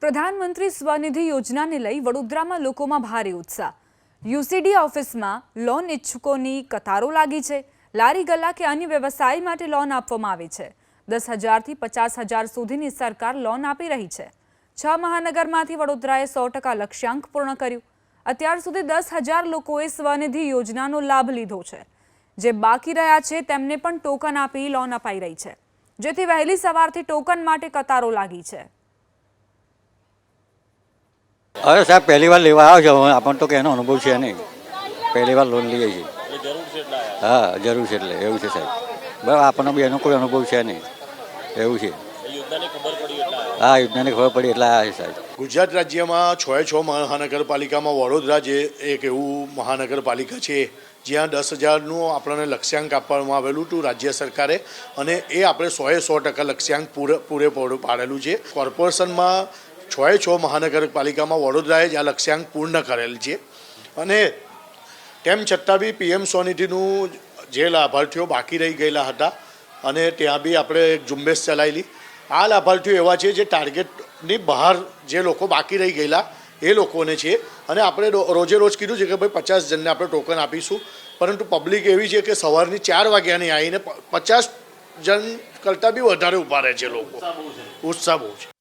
પ્રધાનમંત્રી સ્વનિધિ યોજનાને લઈ વડોદરામાં લોકોમાં ભારે ઉત્સાહ. યુસીડી ઓફિસમાં લોન ઇચ્છુકોની કતારો લાગી છે. લારી ગલ્લા કે અન્ય વ્યવસાય માટે લોન આપવામાં આવે છે. દસ હજારથી પચાસ હજાર સુધીની સરકાર લોન આપી રહી છે. છ મહાનગરમાંથી વડોદરાએ સો ટકા લક્ષ્યાંક પૂર્ણ કર્યું. અત્યાર સુધી દસ હજાર લોકોએ સ્વનિધિ યોજનાનો લાભ લીધો છે. જે બાકી રહ્યા છે તેમને પણ ટોકન આપી લોન અપાઈ રહી છે. જેથી વહેલી સવારથી ટોકન માટે કતારો લાગી છે. અરે સાહેબ, પહેલી વાર લેવા આવ્યો છે આપણને તો એનો અનુભવ છે નહીં. પહેલી વાર લોન લઈએ છીએ. હા, જરૂર છે એટલે, એવું છે સાહેબ. બરાબર આપણને બી એનો કોઈ અનુભવ છે નહીં. એવું છે. હા યોજનાની ખબર પડી એટલે આવ્યા છે સાહેબ. ગુજરાત રાજ્યમાં છ એ છ મહાનગરપાલિકામાં વડોદરા જે એક એવું મહાનગરપાલિકા છે, જ્યાં દસ હજારનું આપણને લક્ષ્યાંક આપવામાં આવેલું હતું રાજ્ય સરકારે, અને એ આપણે સોએ સો ટકા લક્ષ્યાંક પૂરે પૂરેપૂરું પાડેલું છે. કોર્પોરેશનમાં છ એ છ મહાનગરપાલિકામાં વડોદરાએ જ આ લક્ષ્યાંક પૂર્ણ કરેલ છે. અને તેમ છતાં બી પીએમ સ્વનિધિનું જે લાભાર્થીઓ બાકી રહી ગયેલા હતા અને ત્યાં બી આપણે એક ઝુંબેશ ચલાવેલી આ લાભાર્થીઓ એવા છે જે ટાર્ગેટની બહાર જે લોકો બાકી રહી ગયેલા એ લોકોને છે. અને આપણે રોજે રોજ કીધું છે કે ભાઈ પચાસ જણને આપણે ટોકન આપીશું. પરંતુ પબ્લિક એવી છે કે સવારની ચાર વાગ્યાની આવીને પચાસ જણ કરતાં બી વધારે ઊભા રહે છે લોકો. ઉત્સાહ બહુ છે.